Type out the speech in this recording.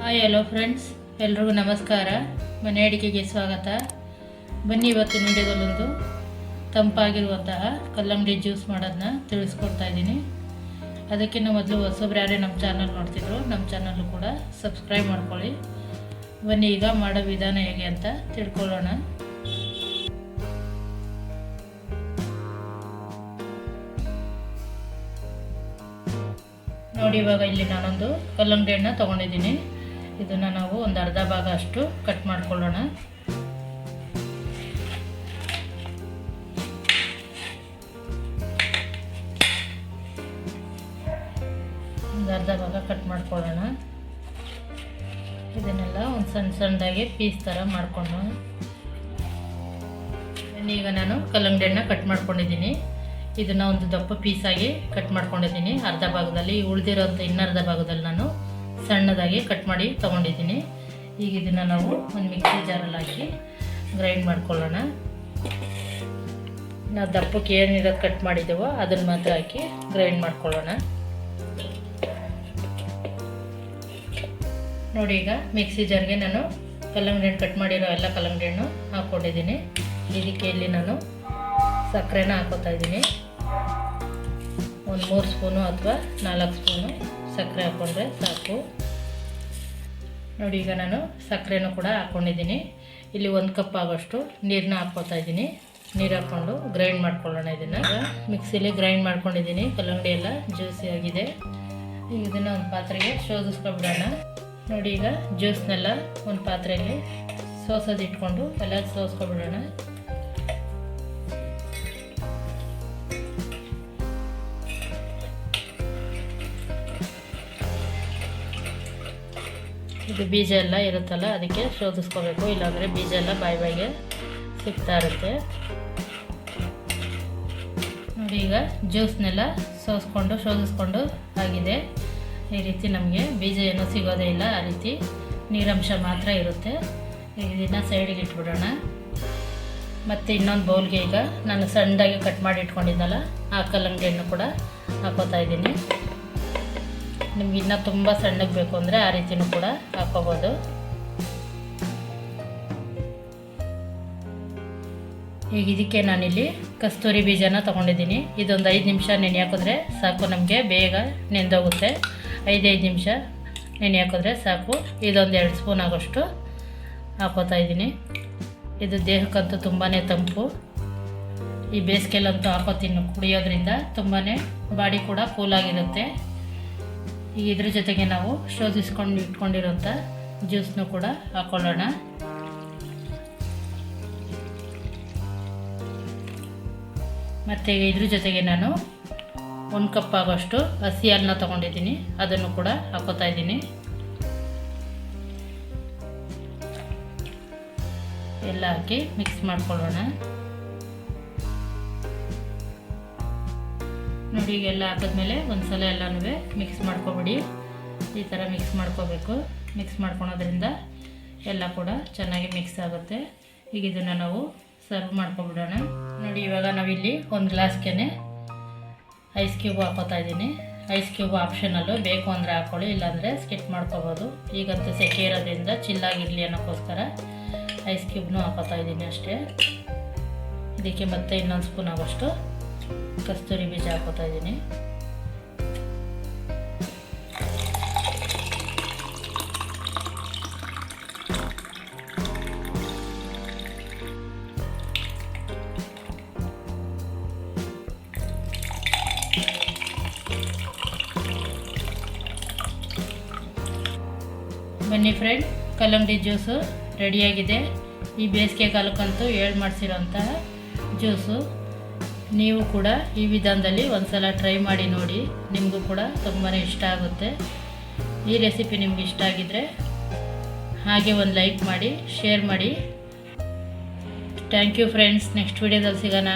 Hi hello friends ಎಲ್ರಿಗೂ ನಮಸ್ಕಾರ. ಮನೆ ಅಡಿಗೆಗೆ ಸ್ವಾಗತ. ಬನ್ನಿ ಇವತ್ತು ವಿಡಿಯೋದಲ್ಲೊಂದು ತಂಪಾಗಿರುವಂತಹ ಕಲ್ಲಂಗಡಿ ಜ್ಯೂಸ್ ಮಾಡೋದನ್ನ ತಿಳಿಸ್ಕೊಡ್ತಾ ಇದ್ದೀನಿ. ಅದಕ್ಕಿಂತ ಮೊದಲು ಹೊಸಬ್ರು ಯಾರೇ ನಮ್ಮ ಚಾನಲ್ ನೋಡ್ತಿದ್ರು, ನಮ್ಮ ಚಾನಲ್ಲು ಕೂಡ ಸಬ್ಸ್ಕ್ರೈಬ್ ಮಾಡ್ಕೊಳ್ಳಿ. ಬನ್ನಿ ಈಗ ಮಾಡೋ ವಿಧಾನ ಹೇಗೆ ಅಂತ ತಿಳ್ಕೊಳ್ಳೋಣ. ನೋಡಿ ಇವಾಗ ಇಲ್ಲಿ ನಾನೊಂದು ಕಲ್ಲಂಗಡಿ ಹಣ್ಣು ತೊಗೊಂಡಿದ್ದೀನಿ. ಇದನ್ನು ನಾವು ಒಂದು ಅರ್ಧ ಭಾಗ ಅಷ್ಟು ಕಟ್ ಮಾಡ್ಕೊಳ್ಳೋಣ. ಒಂದು ಅರ್ಧ ಭಾಗ ಕಟ್ ಮಾಡ್ಕೊಳ್ಳೋಣ. ಇದನ್ನೆಲ್ಲ ಒಂದು ಸಣ್ಣ ಸಣ್ಣದಾಗಿ ಪೀಸ್ ಥರ ಮಾಡಿಕೊಂಡು ಈಗ ನಾನು ಕಲ್ಲಂಗಡಿ ಹಣ್ಣು ಕಟ್ ಮಾಡ್ಕೊಂಡಿದ್ದೀನಿ. ಇದನ್ನು ಒಂದು ದಪ್ಪ ಪೀಸಾಗಿ ಕಟ್ ಮಾಡ್ಕೊಂಡಿದ್ದೀನಿ. ಅರ್ಧ ಭಾಗದಲ್ಲಿ ಉಳಿದಿರೋಂಥ ಇನ್ನರ್ಧ ಭಾಗದಲ್ಲಿ ನಾನು ಸಣ್ಣದಾಗಿ ಕಟ್ ಮಾಡಿ ತೊಗೊಂಡಿದ್ದೀನಿ. ಈಗ ಇದನ್ನು ನಾವು ಒಂದು ಮಿಕ್ಸಿ ಜಾರಲ್ಲಿ ಹಾಕಿ ಗ್ರೈಂಡ್ ಮಾಡ್ಕೊಳ್ಳೋಣ. ನಾವು ದಪ್ಪಕ್ಕೆ ಏನಿರೋದು ಕಟ್ ಮಾಡಿದ್ದೇವೋ ಅದನ್ನು ಮಾತ್ರ ಹಾಕಿ ಗ್ರೈಂಡ್ ಮಾಡ್ಕೊಳ್ಳೋಣ. ನೋಡಿ ಈಗ ಮಿಕ್ಸಿ ಜಾರ್ಗೆ ನಾನು ಕಲ್ಲಂಗಡಿ ಹಣ್ಣು ಕಟ್ ಮಾಡಿರೋ ಎಲ್ಲ ಕಲ್ಲಂಗಡಿ ಹಣ್ಣು ಹಾಕ್ಕೊಂಡಿದ್ದೀನಿ. ಇದಕ್ಕೆ ಇಲ್ಲಿ ನಾನು ಸಕ್ಕರೆನ ಹಾಕೋತಾ ಇದ್ದೀನಿ. ಒಂದು ಮೂರು ಸ್ಪೂನು ಅಥವಾ ನಾಲ್ಕು ಸ್ಪೂನು. ಸಕ್ಕರೆ ಹಾಕ್ಕೊಂಡ್ರೆ ಸಾಕು. ನೋಡಿ, ಈಗ ನಾನು ಸಕ್ಕರೆನೂ ಕೂಡ ಹಾಕ್ಕೊಂಡಿದ್ದೀನಿ ಇಲ್ಲಿ ಒಂದು ಕಪ್ ಆಗೋಷ್ಟು ನೀರನ್ನ ಹಾಕ್ಕೊತಾ ಇದ್ದೀನಿ. ನೀರು ಹಾಕ್ಕೊಂಡು ಗ್ರೈಂಡ್ ಮಾಡ್ಕೊಳ್ಳೋಣ ಇದನ್ನು. ಮಿಕ್ಸಿಲಿ ಗ್ರೈಂಡ್ ಮಾಡ್ಕೊಂಡಿದ್ದೀನಿ. ಕಲ್ಲಂಗಡಿ ಎಲ್ಲ ಜ್ಯೂಸಿ ಆಗಿದೆ. ಇದನ್ನು ಒಂದು ಪಾತ್ರೆಗೆ ಶೋಧಿಸ್ಕೊಬಿಡೋಣ. ನೋಡಿ, ಈಗ ಜ್ಯೂಸ್ನೆಲ್ಲ ಒಂದು ಪಾತ್ರೆಯಲ್ಲಿ ಸೋಸೋದು ಇಟ್ಕೊಂಡು ಎಲ್ಲ ಸೋಸ್ಕೊಬಿಡೋಣ. ಇದು ಬೀಜ ಎಲ್ಲ ಇರುತ್ತಲ್ಲ, ಅದಕ್ಕೆ ಶೋಧಿಸ್ಕೋಬೇಕು. ಇಲ್ಲಾಂದರೆ ಬೀಜ ಎಲ್ಲ ಬಾಯಿ ಬಾಯಿಗೆ ಸಿಗ್ತಾ ಇರುತ್ತೆ. ನೋಡಿ ಈಗ ಜ್ಯೂಸ್ನೆಲ್ಲ ಸೋಸ್ಕೊಂಡು, ಶೋಧಿಸ್ಕೊಂಡು ಆಗಿದೆ. ಈ ರೀತಿ ನಮಗೆ ಬೀಜ ಏನೂ ಸಿಗೋದೇ ಇಲ್ಲ, ಆ ರೀತಿ ನೀರಂಶ ಮಾತ್ರ ಇರುತ್ತೆ. ಇದನ್ನು ಸೈಡಿಗೆ ಇಟ್ಬಿಡೋಣ. ಮತ್ತು ಇನ್ನೊಂದು ಬೌಲ್ಗೆ ಈಗ ನಾನು ಸಣ್ಣದಾಗಿ ಕಟ್ ಮಾಡಿ ಇಟ್ಕೊಂಡಿದ್ದಲ್ಲ, ಆ ಕಲ್ಲಂಗಡಿಯನ್ನು ಕೂಡ ಹಾಕೋತಾ ಇದ್ದೀನಿ. ನಿಮ್ಗೆ ಇನ್ನೂ ತುಂಬ ಸಣ್ಣಗೆ ಬೇಕು ಅಂದರೆ ಆ ರೀತಿನೂ ಕೂಡ ಹಾಕೋಬೋದು. ಈಗ ಇದಕ್ಕೆ ನಾನಿಲ್ಲಿ ಕಸ್ತೂರಿ ಬೀಜನ ತೊಗೊಂಡಿದ್ದೀನಿ. ಇದೊಂದು ಐದು ನಿಮಿಷ ನೆನೆ ಹಾಕಿದ್ರೆ ಸಾಕು ನಮಗೆ, ಬೇಗ ನೆಂದೋಗುತ್ತೆ. ಐದೈದು ನಿಮಿಷ ನೆನೆ ಹಾಕಿದ್ರೆ ಸಾಕು. ಇದೊಂದು ಎರಡು ಸ್ಪೂನ್ ಆಗೋಷ್ಟು ಹಾಕೋತಾ ಇದ್ದೀನಿ. ಇದು ದೇಹಕ್ಕಂತೂ ತುಂಬಾ ತಂಪು. ಈ ಬೇಸಿಗೆಲ್ಲಂತೂ ಹಾಕೋತೀನಿ ಕುಡಿಯೋದ್ರಿಂದ ತುಂಬಾ ಬಾಡಿ ಕೂಡ ಕೂಲಾಗಿರುತ್ತೆ ಈಗ ಇದ್ರ ಜೊತೆಗೆ ನಾವು ಶೋಧಿಸ್ಕೊಂಡು ಇಟ್ಕೊಂಡಿರೋಂಥ ಜ್ಯೂಸ್ನು ಕೂಡ ಹಾಕೊಳ್ಳೋಣ. ಮತ್ತು ಇದ್ರ ಜೊತೆಗೆ ನಾನು ಒಂದು ಕಪ್ ಆಗೋಷ್ಟು ಹಸಿ ಅನ್ನ ತೊಗೊಂಡಿದ್ದೀನಿ. ಅದನ್ನು ಕೂಡ ಹಾಕೋತಾ ಇದ್ದೀನಿ. ಎಲ್ಲ ಹಾಕಿ ಮಿಕ್ಸ್ ಮಾಡ್ಕೊಳ್ಳೋಣ. ನೋಡಿ, ಈಗ ಎಲ್ಲ ಹಾಕಿದ್ಮೇಲೆ ಒಂದು ಸಲ ಎಲ್ಲನೂ ಮಿಕ್ಸ್ ಮಾಡ್ಕೊಬಿಡಿ. ಈ ಥರ ಮಿಕ್ಸ್ ಮಾಡ್ಕೋಬೇಕು. ಮಿಕ್ಸ್ ಮಾಡ್ಕೊಳೋದ್ರಿಂದ ಎಲ್ಲ ಕೂಡ ಚೆನ್ನಾಗಿ ಮಿಕ್ಸ್ ಆಗುತ್ತೆ. ಈಗ ಇದನ್ನು ನಾವು ಸರ್ವ್ ಮಾಡ್ಕೊಬಿಡೋಣ. ನೋಡಿ, ಇವಾಗ ನಾವಿಲ್ಲಿ ಒಂದು ಗ್ಲಾಸ್ಗೆ ಐಸ್ ಕ್ಯೂಬ್ ಹಾಕೋತಾ ಇದ್ದೀನಿ. ಐಸ್ ಕ್ಯೂಬ್ ಆಪ್ಷನಲ್ಲು ಬೇಕು ಅಂದರೆ ಹಾಕ್ಕೊಳ್ಳಿ ಇಲ್ಲಾಂದರೆ ಸ್ಕಿಪ್ ಮಾಡ್ಕೋಬೋದು. ಈಗಂತೂ ಸೆಕೆ ಇರೋದ್ರಿಂದ ಚಿಲ್ಲಾಗಿರಲಿ ಅನ್ನೋಕ್ಕೋಸ್ಕರ ಐಸ್ ಕ್ಯೂಬ್ನು ಹಾಕೋತಾ ಇದ್ದೀನಿ ಅಷ್ಟೇ. ಇದಕ್ಕೆ ಮತ್ತೆ ಇನ್ನೊಂದು ಸ್ಪೂನ್ ಆಗೋಷ್ಟು ಕಸ್ತೂರಿ ಬೀಜ ಹಾಕೋತಾ ಇದ್ದೀನಿ. ಬನ್ನಿ ಫ್ರೆಂಡ್ ಕಲ್ಲಂಗಡಿ ಜ್ಯೂಸು ರೆಡಿಯಾಗಿದೆ ಈ ಬೇಸಿಗೆ ಕಾಲಕ್ಕಂತೂ ಏಳು ಮಾಡಿಸಿರೋಂತಹ ಜ್ಯೂಸು ನೀವು ಕೂಡ ಈ ವಿಧಾನದಲ್ಲಿ ಒಂದು ಸಲ ಟ್ರೈ ಮಾಡಿ ನೋಡಿ. ನಿಮಗೂ ಕೂಡ ತುಂಬಾ ಇಷ್ಟ ಆಗುತ್ತೆ. ಈ ರೆಸಿಪಿ ನಿಮ್ಗೆ ಇಷ್ಟ ಆಗಿದ್ದರೆ ಹಾಗೆ ಒಂದು ಲೈಕ್ ಮಾಡಿ ಶೇರ್ ಮಾಡಿ. ಥ್ಯಾಂಕ್ ಯು ಫ್ರೆಂಡ್ಸ್ ನೆಕ್ಸ್ಟ್ ವಿಡಿಯೋದಲ್ಲಿ ಸಿಗೋಣ.